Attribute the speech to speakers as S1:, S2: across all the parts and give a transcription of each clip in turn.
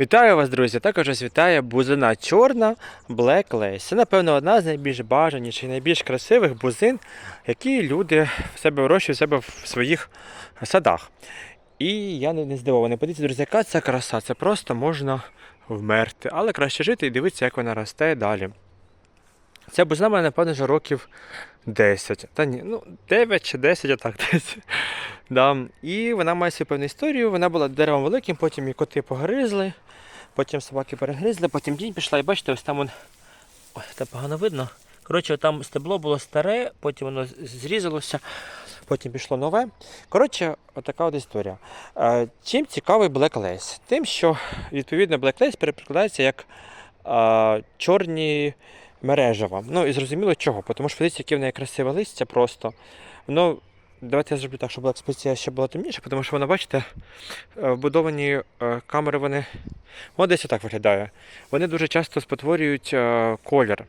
S1: Вітаю вас, друзі! Також вас вітає бузина чорна Black Lace. Це, напевно, одна з найбільш бажаніших і найбільш красивих бузин, які люди в себе вирощують в себе в своїх садах. І я не, здивований. Подивіться, друзі, яка це краса. Це просто можна вмерти. Але краще жити і дивитися, як вона росте далі. Ця бузина мене, напевно, вже років 10. Та ні, ну 9 чи 10, отак десь. Да. І вона має свою певну історію. Вона була деревом великим, потім її коти погризли, потім собаки перегризли, потім дінь пішла, і бачите, ось там он. Ой, це погано видно. Коротше, там стебло було старе, потім воно зрізалося, потім пішло нове. Коротше, отака от історія. Е, Чим цікавий Black Lace? Тим, що відповідно Black Lace перекладається як е, чорні мережева. Ну і зрозуміло чого, тому що подивіться, яке в неї красиве листя просто. Ну, Давайте я зроблю так, щоб експозиція ще була темніша, тому що вона, бачите, е, вбудовані е, камери, вони. О, десь отак виглядає. Вони дуже часто спотворюють е, колір.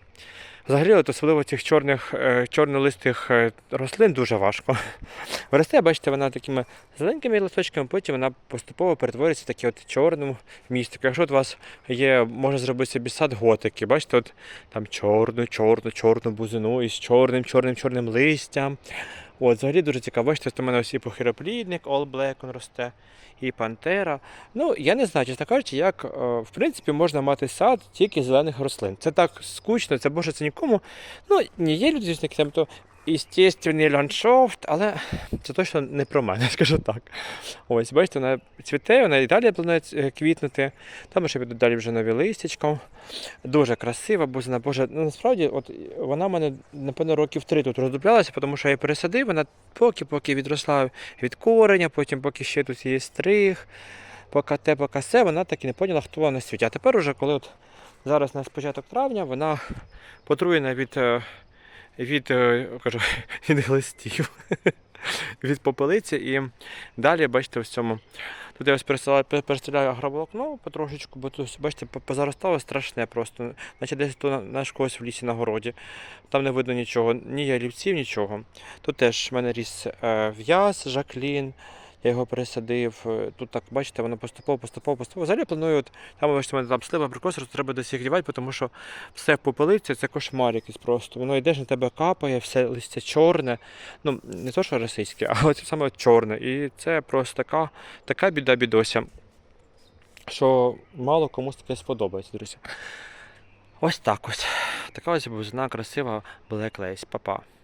S1: Взагалі, от особливо цих чорних, е, чорнолистих е, рослин дуже важко. Виросте, бачите, вона такими зеленькими листочками, потім вона поступово перетворюється в таке от чорну містику. Якщо от у вас є, можна зробити собі сад готики, бачите, от там чорну, чорну, чорну бузину із чорним, чорним, чорним листям. От, взагалі дуже цікаво. Ось у мене ось і похироплідник, All Black он росте, і пантера. Ну, я не знаю, чесно кажучи, як е, в принципі можна мати сад тільки зелених рослин. Це так скучно, це боже це нікому. Ну, не є люди, звісно, які естественний ландшафт, але це точно не про мене, скажу так. Ось, бачите, вона цвіте, вона і далі планує е, квітнути. Там ще підуть далі вже нові листячка. Дуже красива, бузина, боже, ну насправді, от вона в мене, напевно, років три тут роздуплялася, тому що я її пересадив, вона поки-поки відросла від кореня, потім поки ще тут її стриг, поки те, поки се, вона так і не поняла, хто вона на. А тепер уже, коли от зараз на початок травня, вона потруєна від, е, від, е, кажу, від листів, від попелиці і далі, бачите, в цьому. Тут я ось перестріляю, агроволокно потрошечку, бо тут, бачите, позаростало страшне просто. Наче десь то наш когось в лісі на городі. Там не видно нічого, ні ялівців, нічого. Тут теж в мене ріс е, в'яз, жаклін. Я його пересадив. Е, Тут так, бачите, воно поступово, поступово, поступово. Взагалі я планую, там бачите, в мене там слива, абрикоси, треба десь їх тому що все попелиться, це кошмар якийсь просто. Воно йдеш на тебе капає, все листя чорне. Ну, не то, що російське, а от саме чорне. І це просто така, така біда бідося, що мало комусь таке сподобається, друзі. Ось так ось. Така ось бузина красива Black Lace. Па-па.